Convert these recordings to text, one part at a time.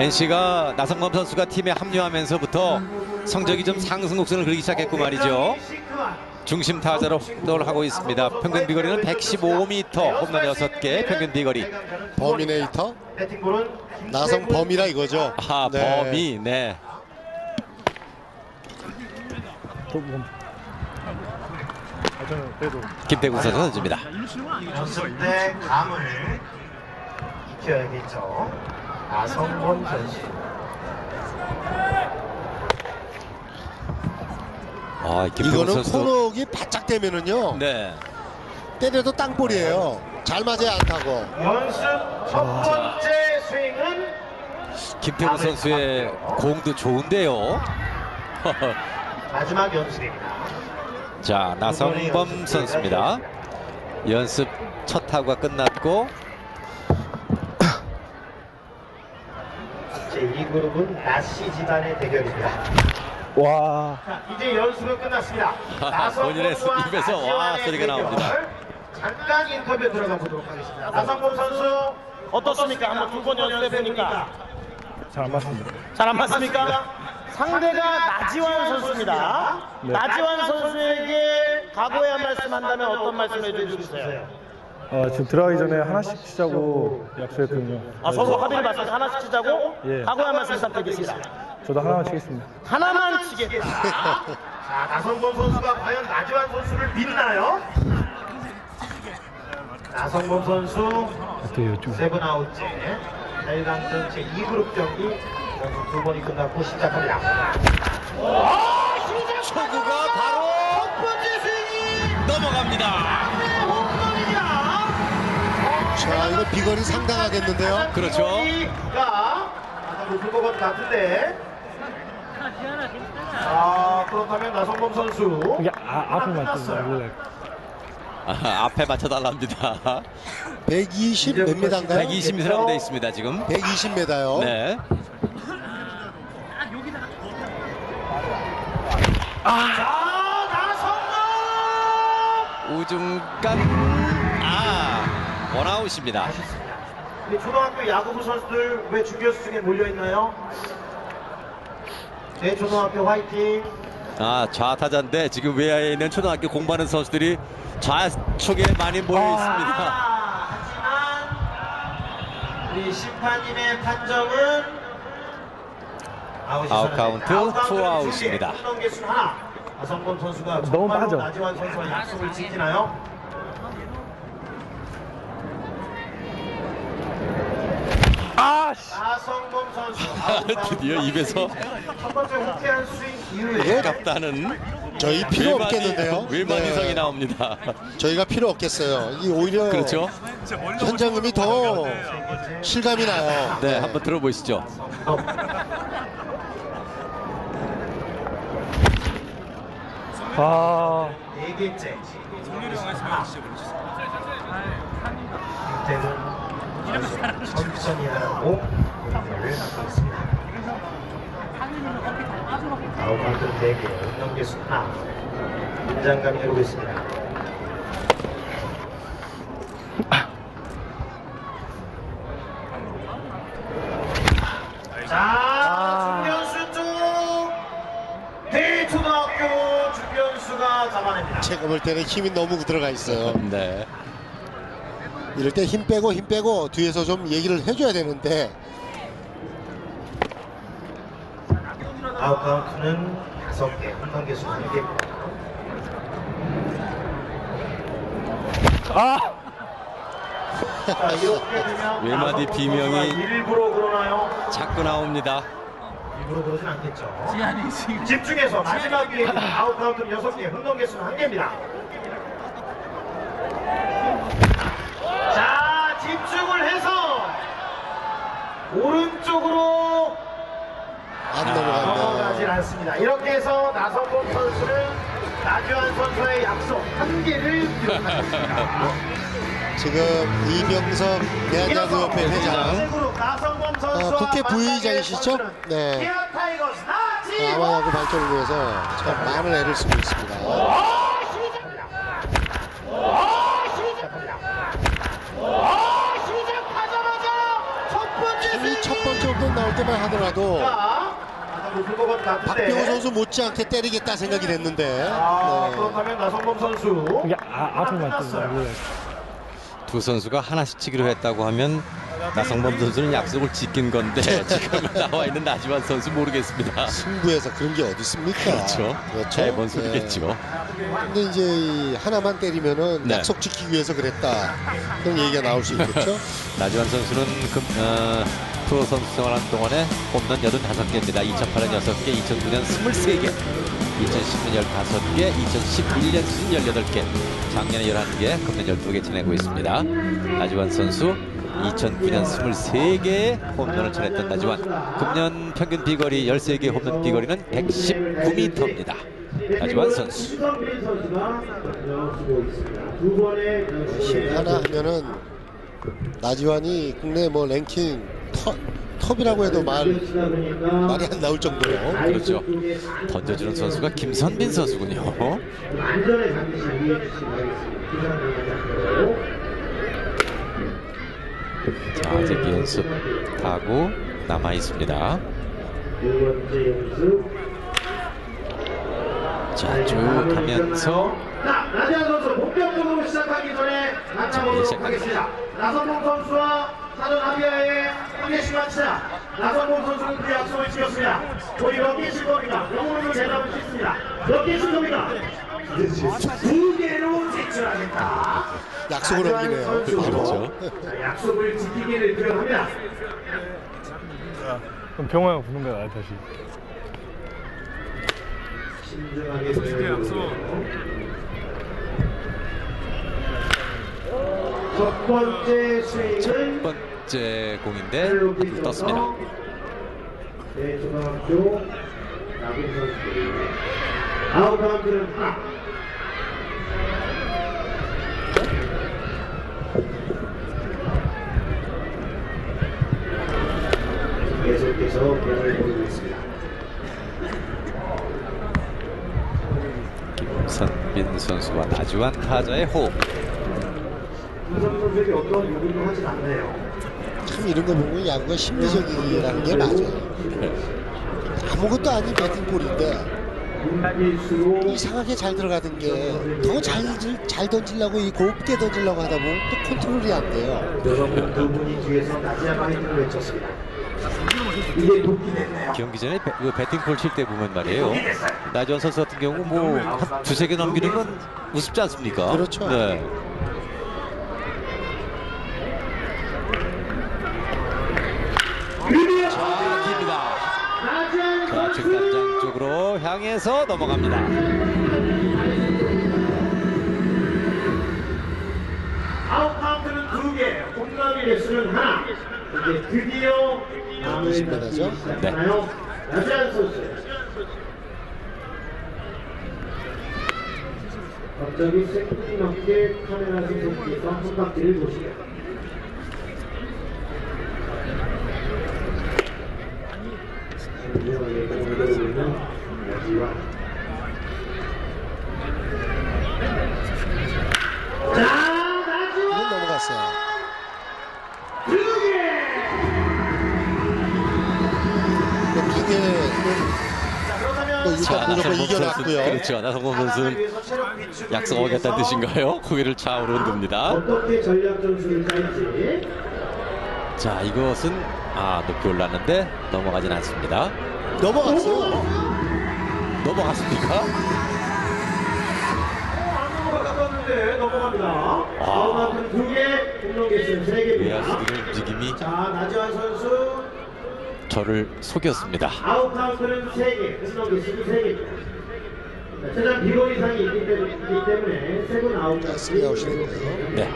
NC가 나성범 선수가 팀에 합류하면서부터 성적이 좀 상승 곡선을 그리기 시작했고 말이죠. 중심 타자로 활동을 하고 있습니다. 평균 비거리는 115m, 홈런 6개, 평균 비거리. 배팅볼은 나성 범이라 이거죠. 아, 네. 범위, 네. 김태구 선수 던집니다. 연습 때 감을 익혀야겠죠. 나성범 선수. 아, 이거는 선수. 코너기 바짝 되면은요 네. 때려도 땅볼이에요. 잘 맞아야 안 타고. 연습 첫 번째 스윙은 김태구 선수의 공도 좋은데요. 마지막 연습입니다. 자, 나성범 선수입니다. 연습 첫 타구가 끝났고 제2그룹은 나시 집안의 대결입니다. 와. 자, 이제 연습은 끝났습니다. 본인의 입에서 와 소리가. 나옵니다. 잠깐 인터뷰 들어가 보도록 하겠습니다. 나성범 선수 어떻습니까? 한번 두 번 연습해 보니까 잘 안 맞습니다. 잘 안 맞습니까? 상대가 나지완 선수입니다. 네. 나지완 선수에게 각오의 한 말씀 한다면 어떤 말씀 해주시겠어요? 어, 지금 들어가기 전에 하나씩 치자고 약속했거든요. 아, 서로 합의를 맞춰서 하나씩 치자고 예. 각오의 한 말씀 부탁드리겠습니다. 저도 하나만 치겠습니다. 하나만 치겠다. 자, 나성범 선수가 과연 나지완 선수를 믿나요? 나성범 선수 또 이쪽. 세븐 아웃째 8강전 제 2그룹 경기 연속 두 번이 끝났고 시작합니다. 초구가 바로 첫 번째 스윙이 넘어갑니다. 이거 비거리 상당하겠는데요. 그렇죠. 가 아까 높을 것 같은데. 아 그렇다면 나성범 선수. 이게 아, 맞지 끝났어요. 몰라요. 아, 앞에 맞춰달랍니다. 120 몇 미터인가요? 120m라고 돼 있습니다 지금. 120m요. 네. 아 나성범. 우중간 아 원아웃입니다. 우리 초등학교 야구부 선수들 왜 중교수 중에 몰려 있나요? 네 초등학교 화이팅. 아 좌타자인데 지금 외야에 있는 초등학교 공부하는 선수들이 좌측에 많이 모여 있습니다. 아, 하지만 우리 심판님의 판정은 아웃. 카운트, 아웃 카운트는 투두 개, 아웃입니다. 홈런 개수는 하나. 아성범 선수가 너무 정말로 빠져. 나지완 선수와 약속을 지키나요? 아, 씨. 아성범 선수 아웃 카운트. 드디어 입에서 첫 번째 후퇴한 스윙 이후에 예? 아깝다는 저희 필요 없겠는데요. 외마디성이 네. 나옵니다. 저희가 필요 없겠어요. 이 오히려 그렇죠. 현장음이 더 실감이 나요. 네, 한번 들어보시죠. 아, 네 개째. 김태훈 천천히 하고 공을 갖고 있습니다. 아웃카운트 4개, 홈런 개수 하나. 긴장감이 흐르고 있습니다. 자, 중견수 쪽 대초등학교 중견수가 잡아냅니다. 제가 볼 때는 힘이 너무 들어가 있어요. 네. 이럴 때 힘 빼고 힘 빼고 뒤에서 좀 얘기를 해줘야 되는데 아웃 카운트는 다섯 개, 홈런 개수 한 개. 아, 자, 이렇게 되면 외마디 비명이- 선수가 일부러 그러나요? 자꾸 나옵니다. 일부러 그러진 않겠죠. 집중해서 마지막 기회입니다. 아웃 카운트는 여섯 개, 홈런 개수는 한 개입니다. 자, 집중을 해서 오른쪽으로 안 넘어가질. 않습니다. 이렇게 해서 나성범 선수는 나주환 선수의 약속 한 개를 기록하셨습니다. 지금 이명석 대한야구협회 회장 어, 국회 부의장이시죠? 네. 아마야구 발전을 위해서 참 많은 애를 쓰고 있습니다. 시작하자마자 첫 번째 홈런 나올 때만 하더라도. 박병호 선수 못지않게 때리겠다 생각이 됐는데 아, 네. 그렇다면 나성범 선수. 이게 아, 아픈 것 같아요. 두 선수가 하나씩 치기로 했다고 하면 나성범 선수는 약속을 지킨 건데 지금 나와 있는 나지완 선수 모르겠습니다. 승부에서 그런 게 어디 있습니까? 그렇죠. 그렇죠. 해본 소리겠죠. 네. 근데 이제 이 하나만 때리면은 네. 약속 지키기 위해서 그랬다 그런 얘기가 나올 수 있겠죠. 나지완 선수는 금, 어, 프로 선수 생활한 동안에 홈런 85개입니다. 2008년 6개, 2009년 23개, 2010년 15개, 2011년 18개, 작년에 11개, 금년 12개 지내고 있습니다. 나지완 선수 2009년 23개의 홈런을 쳐냈던 나지완. 금년 평균 비거리 13개 홈런 비거리는 119m입니다. 나지완 선수. 하나 하면은 나지완이 국내 뭐 랭킹 터, 톱이라고 해도 말 말이 안 나올 정도로 그렇죠. 던져주는 선수가 김선빈 선수군요. 자, 아직 연습 하고 남아 있습니다. 자, 쭉 가면서 자, 나지한 선수 본격적으로 시작하기 전에 자, 만나보도록 시작합니다. 하겠습니다. 나성봉 선수와 사전 합의하에 한 개씩 맞히자. 나성봉 선수는 그 약속을 지켰습니다. 우리 몇 개씩 겁니까? 영어로 대답을 짓습니다. 몇 개씩 겁니까? 두 개로 제출하겠다. 약속을 어기네요. 그렇죠. 자, 약속을 지키기를 기원합니다. 그럼 병호 형 부는 거야 다시. 신중하게 진행해보고요. 첫 번째 첫 스윙은 번째 공인데 앞으로 떴습니다. 네, 초등학교 야구 선수들입니다. 아웃 카운트는 하나. 계속해서 공을 보이고 있습니다. 선빈 선수와 나주한 타자의 호흡. 김선 선수에게 어떤 요구도 하진 않네요. 참 이런 거 보면 야구가 심리적이라는 게 맞아요. 아무것도 아닌 배팅볼인데 이상하게 잘 들어가던 게 더 잘 잘 던지려고 이 곱게 던지려고 하다 보면 또 컨트롤이 안 돼요. 여성분 두 분이 뒤에서 나지아 파이팅을 외쳤습니다. 이게 돕기 됐네요. 경기 전에 배, 그 배팅볼 칠 때 보면 말이에요. 나주한 선수 같은 경우 뭐 한 두세 개 넘기는 건 우습지 않습니까? 그렇죠. 네. 드디어 자, 깁니다. 나지아 자, 중단장 쪽으로 향해서 넘어갑니다. 아웃 카운트는 두 개, 홈런의 개수는 하나. 이제 드디어 마음을 20m 죠? 잡기 시작하나요? 나지안 선수. 갑자기 새콤하게 카메라 선수께서 한 바퀴를 보시게. 신중하 넘어갔어요. 두 개! 두 개는 자, 나성범 선수. 그렇죠. 나성범 선수는 약속하겠다는 뜻인가요? 고개를 좌우로 짜일지 자, 이것은 아 높이 올랐는데 넘어가진 않습니다. 넘어갔어요. 넘어갔습니까? 안 넘어갔는데 넘어갑니다. 아웃카운트는 두 개, 공동 개수는 세 개입니다. 외야수들의 움직임이 자, 나지환 선수 저를 속였습니다. 아웃카운트는 세 개, 공동 개수는 세 개입니다. 자, 최단 비거 이상이 있기 때문에, 세분 아웃까지 됐네요. 네.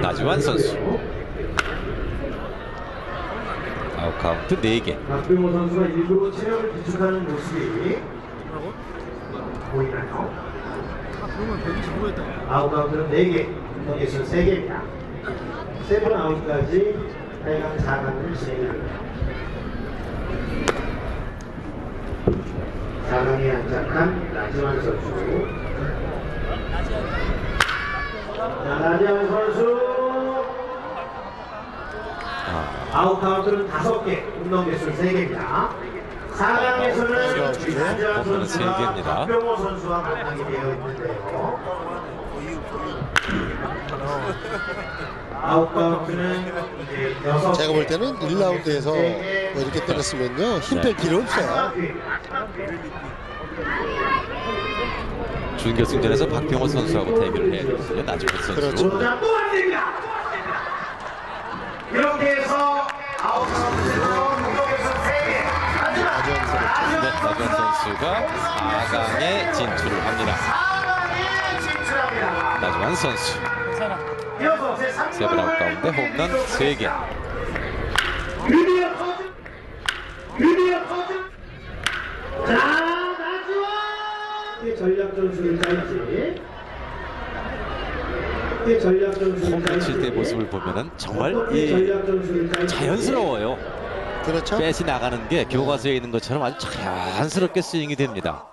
나지완 선수. 아웃 카운트 4개. 박병호 선수가 일부러 체력을 비축하는 모습이 보이나요? 아웃카운트는 4개, 공동 개수는 3개입니다. 세븐 아웃까지 8강 4강을 진행합니다. 4강에 안착한 나지완 선수. 자, 나지완 선수. 아, 아웃 카운트는 다섯 개, 홈런 개수는 세 개입니다. 4강에서는 우리 세 선수와. 박병호 선수와 만나게 되어 있는데요. 아웃 카운트는 이제 여섯 제가 볼 개, 때는 1라운드에서 뭐 이렇게 때렸으면요 힘뺄 필요 없어요. 준결승전에서 박병호 선수하고 대결을 해야 되거든요. 나중에 선수. 그렇죠. 도전 또안 됩니다. 선수가 4강에 진출을 합니다. 4강에 진출합니다. 나주환 선수 이어서 제 3번 세븐 아웃 가운데 홈런 3개. 드디어 터진 드디어 터진 자 나지와 전략 전술을 짜야지 전략 전술을 홈런 칠때 모습을 보면은 정말 짜야지 자연스러워요. 그렇죠. 뺏이 나가는 게 교과서에 있는 것처럼 아주 자연스럽게 스윙이 됩니다.